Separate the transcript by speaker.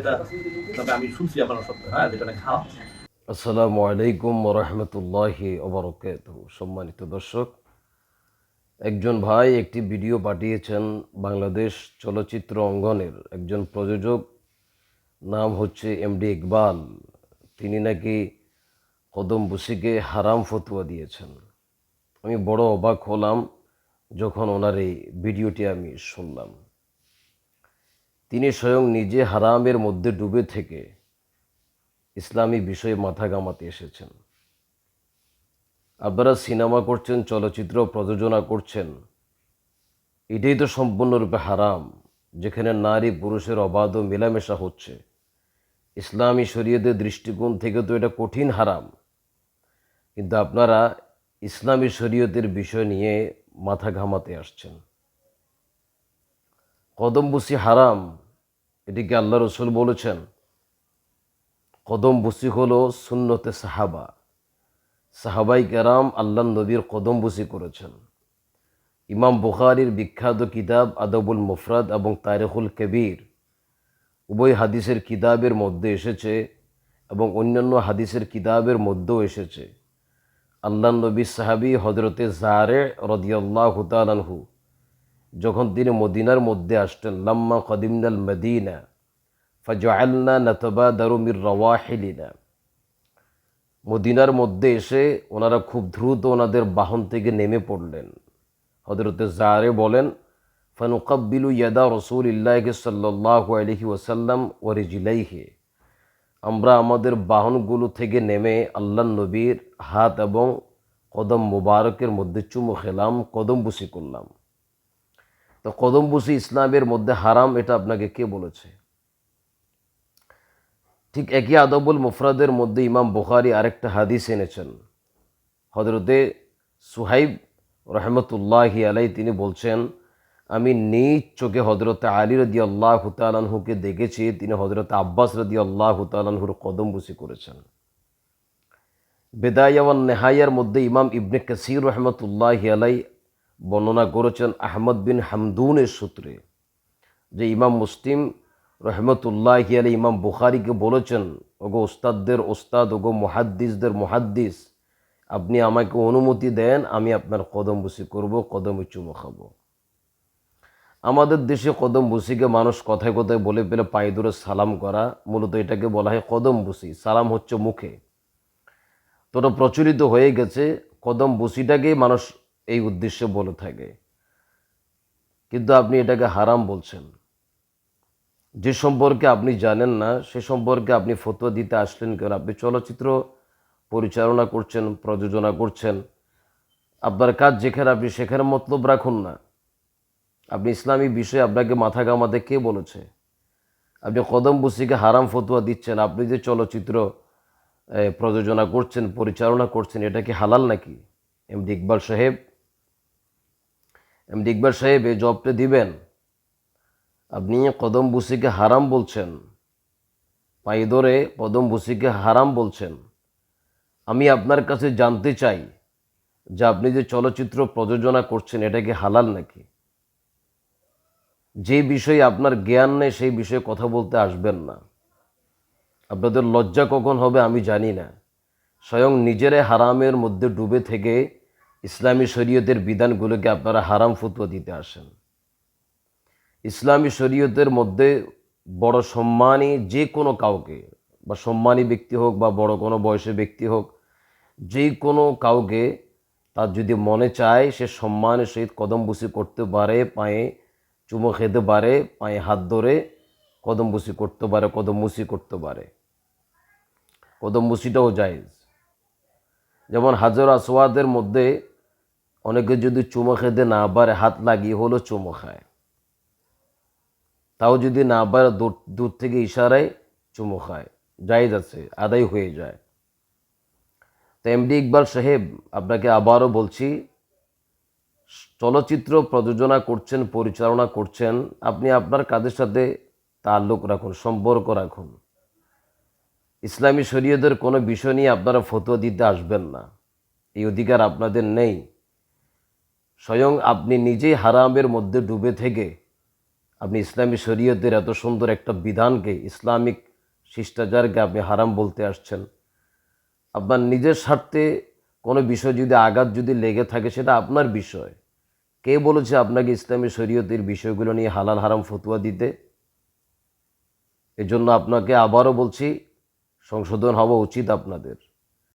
Speaker 1: এটা তবে আমি শুনছি হ্যাঁ যেটা
Speaker 2: আসসালামু আলাইকুম রহমতুল্লাহি ওবরকাত সম্মানিত দর্শক, একজন ভাই একটি ভিডিও পাঠিয়েছেন বাংলাদেশ চলচ্চিত্র অঙ্গনের একজন প্রযোজক, নাম হচ্ছে এমডি ইকবাল। তিনি নাকি কদম বুসিকে হারাম ফতুয়া দিয়েছেন। আমি বড় অবাক হলাম যখন ওনার এই ভিডিওটি আমি শুনলাম। তিনি স্বয়ং নিজে হারামের মধ্যে ডুবে থেকে ইসলামী বিষয়ে মাথা গামাতে এসেছেন। আপনারা সিনেমা করছেন, চলচ্চিত্র প্রযোজনা করছেন, এটাই তো সম্পূর্ণরূপে হারাম, যেখানে নারী পুরুষের অবাধ মেলামেশা হচ্ছে। ইসলামী শরীয়তের দৃষ্টিকোণ থেকে তো এটা কঠিন হারাম। কিন্তু আপনারা ইসলামী শরীয়তের বিষয় নিয়ে মাথা ঘামাতে আসছেন। কদম বুসি হারাম, এটিকে আল্লাহ রসুল বলেছেন। কদম বুসি হলো সুন্নতে সাহাবা। সাহাবাই কেরাম আল্লাহ নবীর কদম বুসি করেছেন। ইমাম বুখারির বিখ্যাত কিতাব আদবুল মুফরাদ এবং তারেখুল কবির উভয় হাদিসের কিতাবের মধ্যে এসেছে এবং অন্যান্য হাদিসের কিতাবের মধ্যেও এসেছে। আল্লাহ নবী সাহাবি হজরতে জারে রদিয়াল্লাহ হুতালানহু যখন তিনি মদিনার মধ্যে আসতেন, লাম্মা কদিমনাল মদিনা, ফাজআলনা নাতবা দারুমির রওয়াহিলিনা। মদিনার মধ্যে এসে ওনারা খুব দ্রুত ওনাদের বাহন থেকে নেমে পড়লেন। হজরতে জারে বলেন, ফানুকাব্বিলু ইয়াদা রসুল ইল্লাহকে সাল্লাহ আলহি ওসাল্লাম ওয়ারিজিলাইহে আমরা আমাদের বাহনগুলো থেকে নেমে আল্লাহ নবীর হাত এবং কদম মুবারকের মধ্যে চুমু খেলাম, কদম বুসি করলাম। তো কদম বুসি ইসলামের মধ্যে হারাম এটা আপনাকে কে বলেছে? ঠিক একই আদবুল মুফরাদের মধ্যে ইমাম বুখারি আরেকটা হাদিস এনেছেন। হজরতে সুহাইব রহমতুল্লাহি আলাই তিনি বলছেন, আমি নিজ চোখে হজরত আলী রদি আল্লাহ হুতালানহুকে দেখেছি, তিনি হজরত আব্বাস রদি আল্লাহ হুতালানহুর কদম বুসি করেছেন বেদায়াওয়ান নেহাইয়ার মধ্যে ইমাম ইবনে কাসির রহমতুল্লাহ আলাই বর্ণনা করেছেন আহমদ বিন হামদুনের সূত্রে, যে ইমাম মুসলিম রহমতুল্লাহ আলী ইমাম বুখারিকে বলেছেন, ওগো ওস্তাদদের ওস্তাদ ওগো মহাদ্দিসদের মহাদ্দিস, আপনি আমাকে অনুমতি দেন, আমি আপনার কদম বুসি করব, কদমে চুমো খাব। আমাদের দেশে কদম বুসিকে মানুষ কথায় কথায় বলে পেলে পায়ে ধরে সালাম করা, মূলত এটাকে বলা হয় কদম বুসি সালাম হচ্ছে মুখে। তোটা প্রচলিত হয়ে গেছে কদম বুসিটাকেই মানুষ এই উদ্দেশ্যে বলে থাকে। কিন্তু আপনি এটাকে হারাম বলছেন। যে সম্পর্কে আপনি জানেন না, সে সম্পর্কে আপনি ফতোয়া দিতে আসলেন কেন? আপনি চলচ্চিত্র পরিচালনা করছেন, প্রযোজনা করছেন। আপনার কাজ যেখানে আপনি সেখানে মতলব রাখুন না। আপনি ইসলামী বিষয়ে আপনাকে মাথা গামাতে কে বলেছে? আপনি কদম বুসিকে হারাম ফতুয়া দিচ্ছেন। আপনি যে চলচ্চিত্র প্রযোজনা করছেন, পরিচালনা করছেন, এটা কি হালাল নাকি? এমডি ইকবাল সাহেব এমডি ইকবাল সাহেব, এই জবটা দিবেন। আপনি কদম বুসিকে হারাম বলছেন। পায়ে ধরে কদম বুসিকে হারাম বলছেন। আমি আপনার কাছে জানতে চাই যে আপনি যে চলচ্চিত্র প্রযোজনা করছেন, এটা কি হালাল নাকি? যে বিষয়ে আপনার জ্ঞান নেই, সেই বিষয়ে কথা বলতে আসবেন না। আপনাদের লজ্জা কখন হবে আমি জানি না। স্বয়ং নিজেরাই হারামের মধ্যে ডুবে থেকে ইসলামী শরীয়তের বিধানগুলোকে আপনারা হারাম ফতুয়া দিতে আসেন। ইসলামী শরীয়তের মধ্যে বড় সম্মানী যে কোনো কাউকে, বা সম্মানী ব্যক্তি হোক, বা বড় কোনো বয়সের ব্যক্তি হোক, যে কোনো কাউকে তার যদি মনে চায়, সে সম্মানের সহিত কদম বুসি করতে পারে, পায়ে চুমো খেতে পারে, পায়ে হাত ধরে কদম বুসি করতে পারে কদম মুসি করতে পারে। কদম মুসিটাও জায়েজ। যেমন হাজার আসওয়াদের মধ্যে অনেকে যদি চুমো খেতে না পারে, হাত লাগিয়ে হলো চুমো খায়। তাও যদি না পারে, দূর দূর থেকে ইশারায় চুমো খায়। জায়েজ আছে, আদায় হয়ে যায়। তো এমডি ইকবাল সাহেব, আপনাকে আবারও বলছি, চলচ্চিত্র প্রযোজনা করছেন, পরিচালনা করছেন, আপনি আপনার কাজের সাথে তাল্লুক রাখুন, সম্পর্ক রাখুন। ইসলামী শরীয়তের কোনো বিষয় নিয়ে আপনারা ফতোয়া দিতে আসবেন না। এই অধিকার আপনাদের নেই। স্বয়ং আপনি নিজেই হারামের মধ্যে ডুবে থেকে আপনি ইসলামী শরীয়তের এত সুন্দর একটা বিধানকে, ইসলামিক শিষ্টাচারকে আপনি হারাম বলতে আসছেন। আপনার নিজের স্বার্থে কোনো বিষয় যদি আঘাত যদি লেগে থাকে, সেটা আপনার বিষয়। কে বলেছে আপনাকে ইসলামী শরীয়তের বিষয়গুলো নিয়ে হালাল হারাম ফতুয়া দিতে? এজন্য আপনাকে আবারও বলছি সংশোধন হওয়া উচিত আপনাদের।